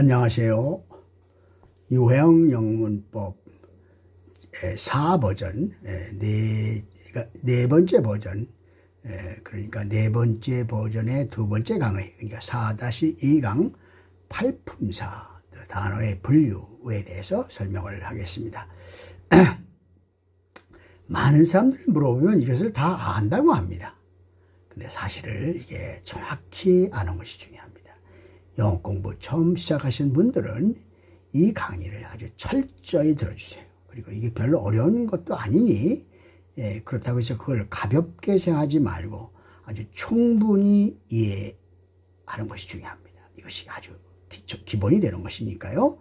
안녕하세요. 유형 영문법 4버전, 네, 번째 버전, 에, 그러니까 네 번째 버전의 두 번째 강의, 그러니까 4-2강 팔품사 단어의 분류에 대해서 설명을 하겠습니다. 많은 사람들이 물어보면 이것을 다 안다고 합니다. 근데 사실을 이게 정확히 아는 것이 중요합니다. 영어 공부 처음 시작하신 분들은 이 강의를 아주 철저히 들어주세요. 그리고 이게 별로 어려운 것도 아니니 예, 그렇다고 해서 그걸 가볍게 생각하지 말고 아주 충분히 이해하는 것이 중요합니다. 이것이 아주 기초, 기본이 되는 것이니까요.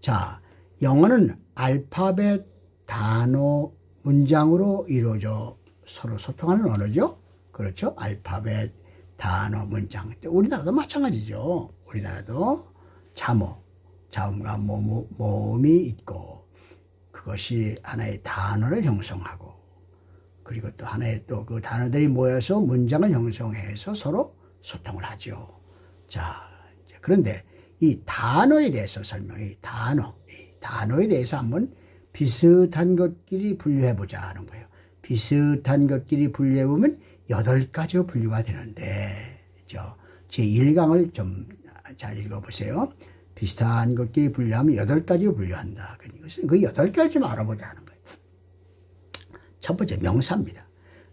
자, 영어는 알파벳, 단어, 문장으로 이루어져 서로 소통하는 언어죠. 그렇죠? 알파벳, 단어, 문장. 우리나라도 마찬가지죠. 우리나라도 자모, 자음과 모음, 모음이 있고 그것이 하나의 단어를 형성하고 그리고 또 하나의 또 그 단어들이 모여서 문장을 형성해서 서로 소통을 하죠. 자, 그런데 이 단어에 대해서 설명해, 단어, 이 단어에 대해서 한번 비슷한 것끼리 분류해 보자 하는 거예요. 비슷한 것끼리 분류해 보면 여덟 가지로 분류가 되는데, 저, 제 1강을 좀 잘 읽어보세요. 비슷한 것끼리 분류하면 여덟 가지로 분류한다. 그것은 그 여덟 가지 좀 알아보자 하는 거예요. 첫 번째 명사입니다.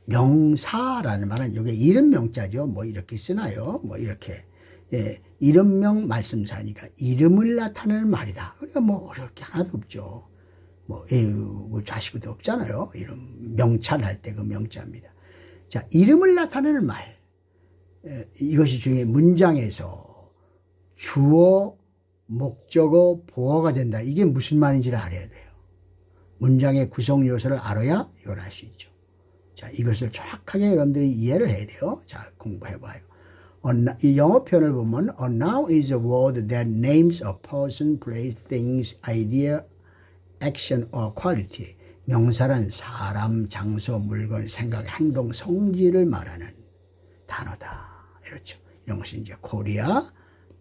명사라는 말은 이게 이름 명자죠. 뭐 이렇게 쓰나요? 뭐 이렇게. 예, 이름명 말씀사니까 이름을 나타내는 말이다. 그러니까 뭐 어려울 게 하나도 없죠. 뭐, 에휴, 뭐 자식도 없잖아요. 이름, 명찰 할 때 그 명자입니다. 자, 이름을 나타내는 말. 에, 이것이 중에 문장에서 주어, 목적어, 보어가 된다. 이게 무슨 말인지를 알아야 돼요. 문장의 구성 요소를 알아야 이걸 알수 있죠. 자, 이것을 정확하게 여러분들이 이해를 해야 돼요. 자, 공부해 봐요. 이 영어 표현을 보면 a noun is a word that names a person, place, things, idea, action or quality. 명사란 사람, 장소, 물건, 생각, 행동, 성질을 말하는 단어다. 이렇죠. 이런 것이 이제 코리아,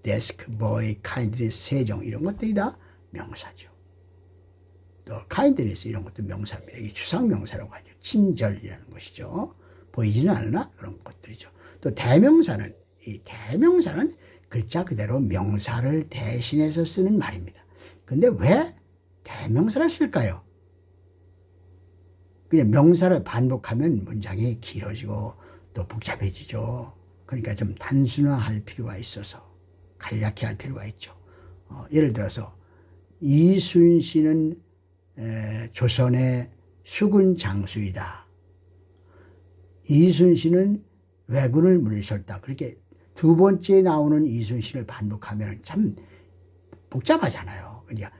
데스크, 보이, 카인드니스, 세종 이런 것들이 다 명사죠. 또 카인드니스 이런 것도 명사입니다. 이게 추상 명사라고 하죠. 친절이라는 것이죠. 보이지는 않으나 그런 것들이죠. 또 대명사는 이 대명사는 글자 그대로 명사를 대신해서 쓰는 말입니다. 근데 왜 대명사를 쓸까요? 그냥 명사를 반복하면 문장이 길어지고 또 복잡해지죠. 그러니까 좀 단순화할 필요가 있어서 간략히 할 필요가 있죠. 어, 예를 들어서 이순신은 에, 조선의 수군 장수이다. 이순신은 왜군을 물리쳤다. 그렇게 두 번째 나오는 이순신을 반복하면 참 복잡하잖아요. 그러니까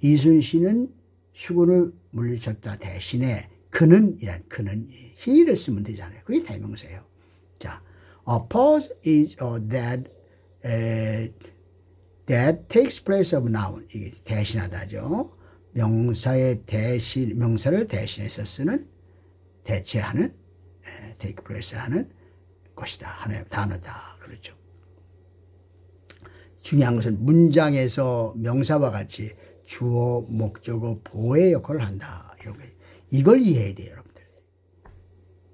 이순신은 수군을 물리쳤다 대신에 그는 이란 그는 he를 쓰면 되잖아요. 그게 대명사예요. 자, oppose is a that uh, that takes place of noun 이게 대신하다죠. 명사의 대신 명사를 대신해서 쓰는 대체하는 에, take place 하는 것이다. 하나의 단어다. 그렇죠. 중요한 것은 문장에서 명사와 같이 주어, 목적어, 보의 역할을 한다. 거 이걸 이해해야 돼요, 여러분들.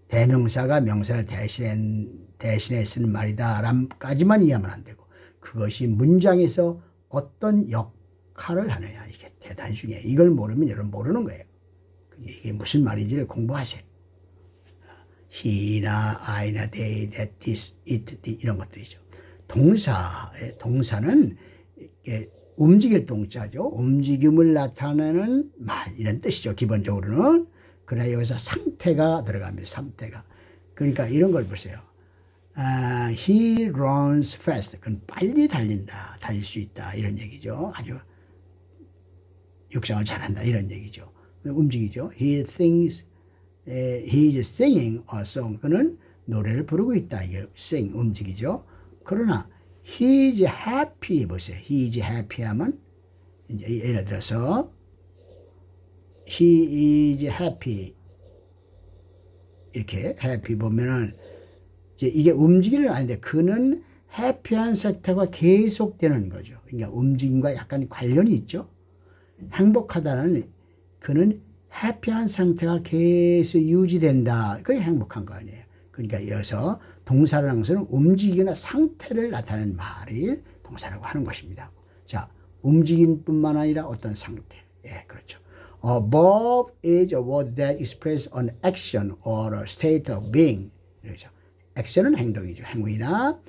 대명사가 명사를 대신해, 대신해 쓰는 말이다. 람까지만 이해하면 안 되고, 그것이 문장에서 어떤 역할을 하느냐. 이게 대단히 중요해요. 이걸 모르면 여러분 모르는 거예요. 이게 무슨 말인지를 공부하세요. he나 I나 they, that, this, it, the, 이런 것들이죠. 동사, 동사는 움직일 동자죠. 움직임을 나타내는 말 이런 뜻이죠. 기본적으로는. 그러나 여기서 상태가 들어갑니다. 상태가. 그러니까 이런 걸 보세요. 아, he runs fast. 그건 빨리 달린다. 달릴 수 있다. 이런 얘기죠. 아주 육상을 잘한다. 이런 얘기죠. 움직이죠. He thinks he is singing a song. 그는 노래를 부르고 있다. 이게 sing 움직이죠. 그러나 he is happy 보세요. he is happy 하면 예를 들어서 he is happy 이렇게 happy 보면은 이제 이게 움직이는 아닌데 그는 해피한 상태가 계속되는 거죠. 그러니까 움직임과 약간 관련이 있죠. 행복하다는 그는 해피한 상태가 계속 유지된다. 그게 행복한 거 아니에요. 그러니까 이어서 동사라는 것은 움직이거나 상태를 나타내는 말을 동사라고 하는 것입니다. 자, 움직임 뿐만 아니라 어떤 상태. 예, 그렇죠. Above is a word that expresses an action or a state of being. 그렇죠. 액션은 행동이죠. 행위나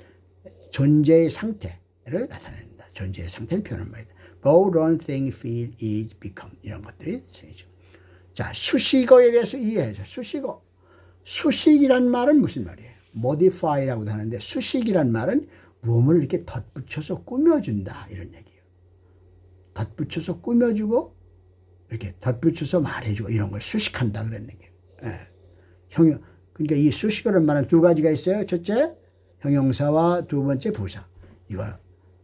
존재의 상태를 나타낸다. 존재의 상태를 표현한 말이다. Go, run, think, feel, is, become 이런 것들이 생기죠. 자, 수식어에 대해서 이해해서 수식어. 수식이란 말은 무슨 말이에요? Modify라고도 하는데 수식이란 말은 무엇을 이렇게 덧붙여서 꾸며준다 이런 얘기예요. 덧붙여서 꾸며주고 이렇게 덧붙여서 말해주고 이런 걸 수식한다 그런 얘기예요. 예. 형용 그러니까 이 수식어란 말은 두 가지가 있어요. 첫째 형용사와 두 번째 부사. 이거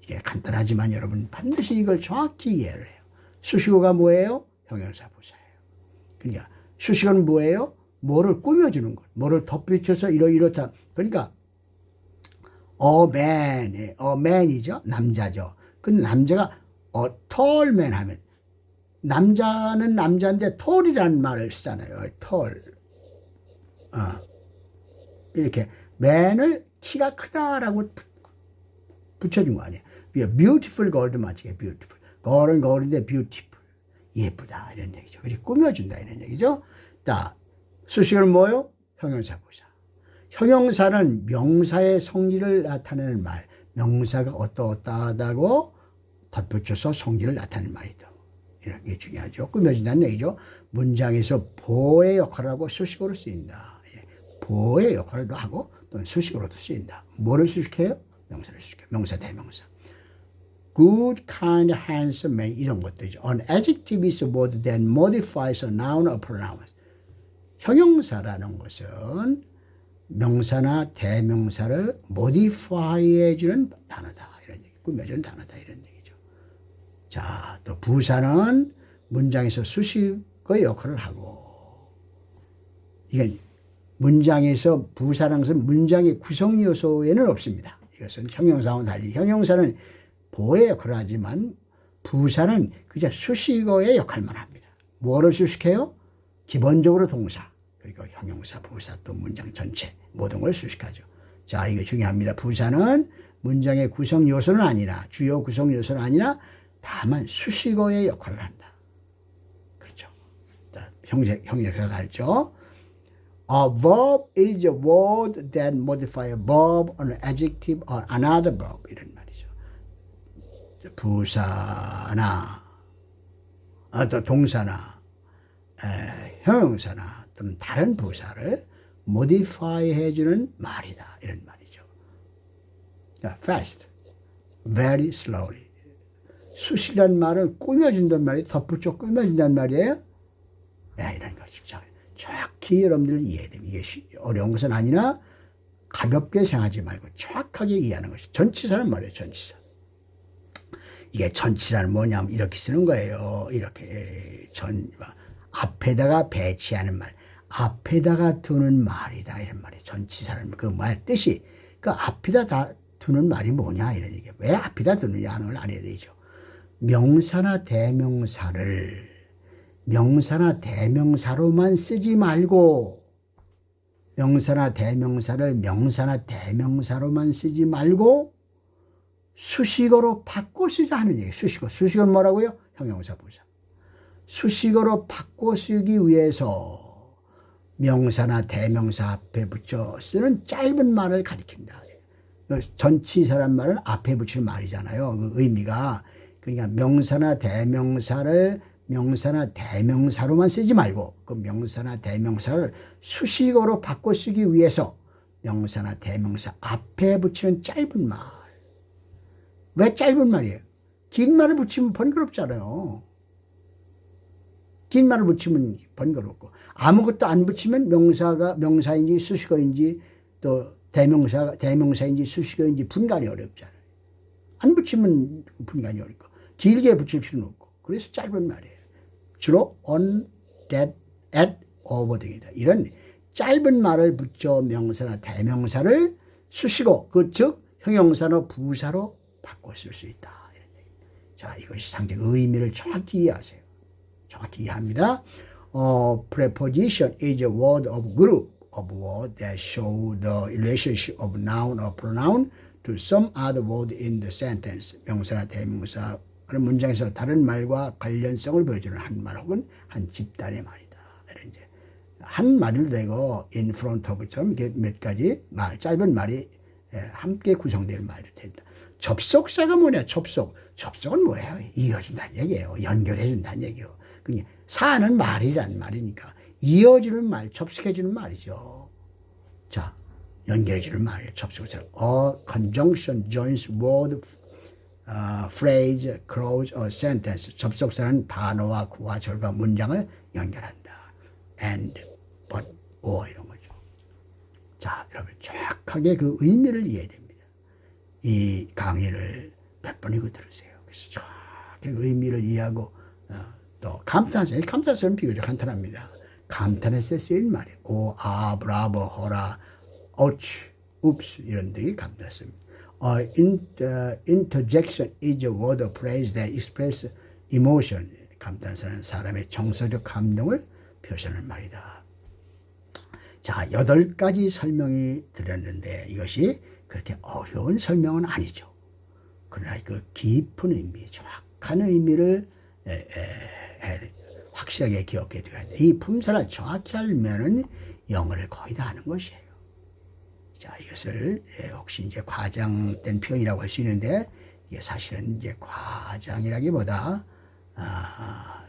이게 간단하지만 여러분 반드시 이걸 정확히 이해를 해요. 수식어가 뭐예요? 형용사 부사예요. 그러니까 수식어는 뭐예요? 뭐를 꾸며주는 것, 뭐를 덧붙여서 이러 이렇다. 그러니까 a man, a man이죠, 남자죠. 그 남자가 a tall 하면 남자는 남자인데 tall이라는 말을 쓰잖아요. tall. 어. 이렇게 man을 키가 크다라고 부- 붙여준 거 아니에요. beautiful girl도 마치게 beautiful. girl은 girl인데 beautiful. 예쁘다 이런 얘기죠. 그리고 꾸며준다 이런 얘기죠. 자, 수식어는 뭐요? 형용사 부사. 형용사는 명사의 성질을 나타내는 말, 명사가 어떠어떠하다고 덧붙여서 성질을 나타내는 말이다. 이런 게 중요하죠. 꾸며진다는 얘기죠. 문장에서 보의 역할을 하고 수식어로 쓰인다. 예. 보의 역할도 하고 또는 수식어로도 쓰인다. 뭐를 수식해요? 명사를 수식해요. 명사, 대명사. good, kind, handsome, man 이런 것들이죠. An adjective is a word that modifies a noun or pronoun. 형용사라는 것은 명사나 대명사를 modify 해주는 단어다. 이런 얘기. 꾸며주는 단어다. 이런 얘기죠. 자, 또 부사는 문장에서 수식의 역할을 하고 이건 문장에서 부사라는 것은 문장의 구성 요소에는 없습니다. 이것은 형용사와 달리 형용사는 보의 역할을 하지만 부사는 그저 수식어의 역할만 합니다. 뭐를 수식해요? 기본적으로 동사, 그리고 형용사, 부사 또 문장 전체 모든 걸 수식하죠. 자, 이거 중요합니다. 부사는 문장의 구성 요소는 아니라 주요 구성 요소는 아니라 다만 수식어의 역할을 한다. 그렇죠. 자, 형제 형제가 가르쳐. A verb is a word that modify a verb, an adjective, or another verb 이런 말이죠. 부사나 아, 또 동사나 에, 형용사나 또는 다른 부사를 modify 해주는 말이다 이런 말이죠. 자, fast, very slowly. 수시란 말을 꾸며준단 말이에요. 덧붙여 꾸며준단 말이에요. 네, 이런 것이죠. 자, 정확히 여러분들 이해해야 됩니다. 이게 쉬- 어려운 것은 아니나 가볍게 생각하지 말고 정확하게 이해하는 것이 전치사란 말이에요. 전치사. 이게 전치사는 뭐냐면 이렇게 쓰는 거예요. 이렇게 전 앞에다가 배치하는 말, 앞에다가 두는 말이다 이런 말이에요. 전치사는 그 말 뜻이 그 앞에다 다 두는 말이 뭐냐 이런 얘기. 왜 앞에다 두느냐 하는 걸 알아야 되죠. 명사나 대명사를 명사나 대명사로만 쓰지 말고 명사나 대명사를 명사나 대명사로만 쓰지 말고 수식어로 바꿔 쓰자 하는 얘기예요. 수식어. 수식어는 뭐라고요? 형용사 부사. 수식어로 바꿔 쓰기 위해서 명사나 대명사 앞에 붙여 쓰는 짧은 말을 가리킨다. 전치사란 말은 앞에 붙이는 말이잖아요. 그 의미가. 그러니까 명사나 대명사를 명사나 대명사로만 쓰지 말고 그 명사나 대명사를 수식어로 바꿔 쓰기 위해서 명사나 대명사 앞에 붙이는 짧은 말. 왜 짧은 말이에요? 긴 말을 붙이면 번거롭잖아요. 긴 말을 붙이면 번거롭고 아무것도 안 붙이면 명사가 명사인지 수식어인지 또 대명사 대명사인지 수식어인지 분간이 어렵잖아요. 안 붙이면 분간이 어렵고 길게 붙일 필요는 없고 그래서 짧은 말이에요. 주로 on, that, at, over 등이다. 이런 짧은 말을 붙여 명사나 대명사를 수식어 그즉 형용사나 부사로 바꿔 쓸 수 있다. 자, 이것이 상징 의미를 정확히 이해하세요. 정확히 이해합니다. 어, preposition is a word of group of words that show the relationship of noun or pronoun to some other word in the sentence. 명사나 대명사 그런 문장에서 다른 말과 관련성을 보여주는 한 말 혹은 한 집단의 말이다. 이런 이제 한 말을 대고 in front of처럼 몇 가지 말, 짧은 말이 예, 함께 구성되는 말이 된다. 접속사가 뭐냐? 접속. 접속은 뭐예요? 이어준다는 얘기예요. 연결해준다는 얘기예요. 그게 사는 말이란 말이니까 이어주는 말, 접속해주는 말이죠. 자, 연결해주는 말이에요. 접속사. A conjunction joins word, uh, phrase, clause, or sentence. 접속사는 단어와 구와 절과 문장을 연결한다. And, but, or 이런 거죠. 자, 여러분 정확하게 그 의미를 이해해야 됩니다. 이 강의를 몇 번이고 들으세요. 그래서 정확하게 그 의미를 이해하고 어, 또 감탄사, 감탄사는 비교적 간단합니다. 감탄했을 때 쓰인 말이에요. 오, 아, 브라보, 호라, 어치, 웁스 이런 등이 감탄사입니다. 어, in, uh, interjection is a word of praise that express emotion. 감탄사는 사람의 정서적 감동을 표현하는 말이다. 자, 여덟 가지 설명이 드렸는데 이것이 그렇게 어려운 설명은 아니죠. 그러나 그 깊은 의미, 정확한 의미를 에, 에, 에, 확실하게 기억해 두어야 돼. 이 품사를 정확히 알면은 영어를 거의 다 아는 것이에요. 자, 이것을 예, 혹시 이제 과장된 표현이라고 할 수 있는데 이게 사실은 이제 과장이라기보다 아,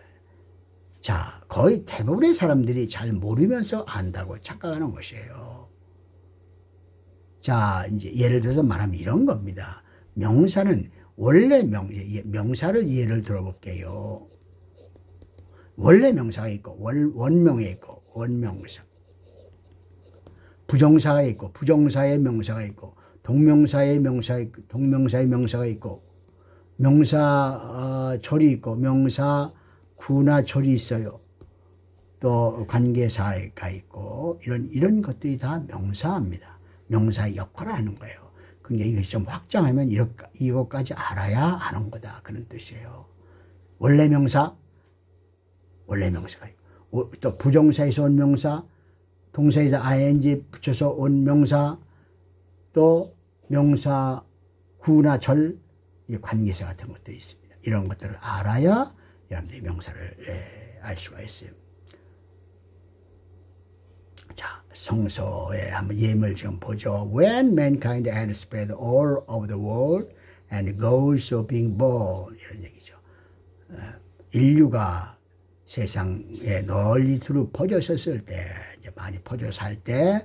자, 거의 대부분의 사람들이 잘 모르면서 안다고 착각하는 것이에요. 자, 이제 예를 들어서 말하면 이런 겁니다. 명사는 원래 명, 예, 명사를 예를 들어볼게요. 원래 명사가 있고, 원, 원명에 있고, 원명사. 부정사가 있고, 부정사의 명사가 있고, 동명사의 명사 있고, 동명사의 명사가 있고, 명사 어, 절이 있고, 명사 구나 절이 있어요. 또 관계사가 있고 이런 이런 것들이 다 명사입니다. 명사의 역할을 하는 거예요. 그러니까 이것이 좀 확장하면 이것까지 알아야 아는 거다 그런 뜻이에요. 원래 명사, 원래 명사가 있고 또 부정사에서 온 명사, 동사에서 ing 붙여서 온 명사, 또 명사 구나 절, 관계사 같은 것들이 있습니다. 이런 것들을 알아야 여러분들이 명사를 예, 알 수가 있어요. 자, 성서에 한번 예물 좀 보죠. When mankind had spread all over the world and goals of being born 이런 얘기죠. 어, 인류가 세상에 널리 두루 퍼졌었을 때, 이제 많이 퍼져 살 때,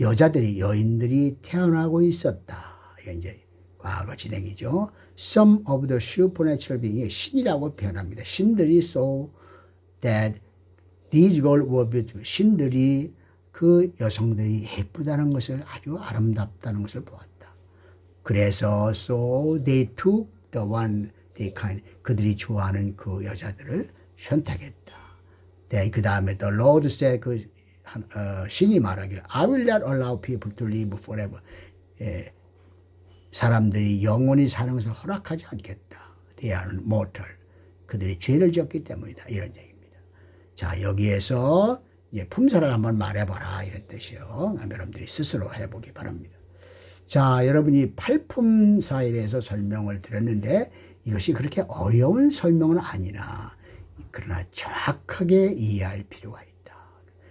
여자들이, 여인들이 태어나고 있었다. 이게 이제 과거 진행이죠. Some of the supernatural beings, 신이라고 표현합니다. 신들이 so that these girls were beautiful. 신들이 그 여성들이 예쁘다는 것을 아주 아름답다는 것을 보았다. 그래서 so they took the one they kind 그들이 좋아하는 그 여자들을 선택했다. 네, 그 다음에 Lord said 그 한, 어, 신이 말하기를 I will not allow people to live forever. 예, 사람들이 영원히 사는 것을 허락하지 않겠다. They are mortal. 그들이 죄를 지었기 때문이다. 이런 얘기입니다. 자, 여기에서 이제 품사를 한번 말해봐라. 이런 뜻이요. 여러분들이 스스로 해보기 바랍니다. 자, 여러분이 팔품사에 대해서 설명을 드렸는데 이것이 그렇게 어려운 설명은 아니나 그러나 정확하게 이해할 필요가 있다.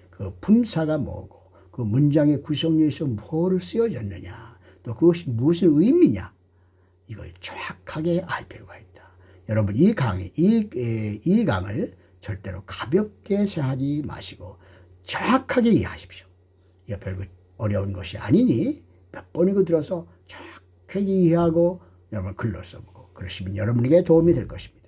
그 품사가 뭐고 그 문장의 구성력에서 뭐를 쓰여졌느냐 또 그것이 무슨 의미냐 이걸 정확하게 알 필요가 있다. 여러분 이 강의 이, 이 강을 절대로 가볍게 생각하지 마시고 정확하게 이해하십시오. 이게 별거 어려운 것이 아니니 몇 번이고 들어서 정확하게 이해하고 여러분 글로 써보고 그러시면 여러분에게 도움이 될 것입니다.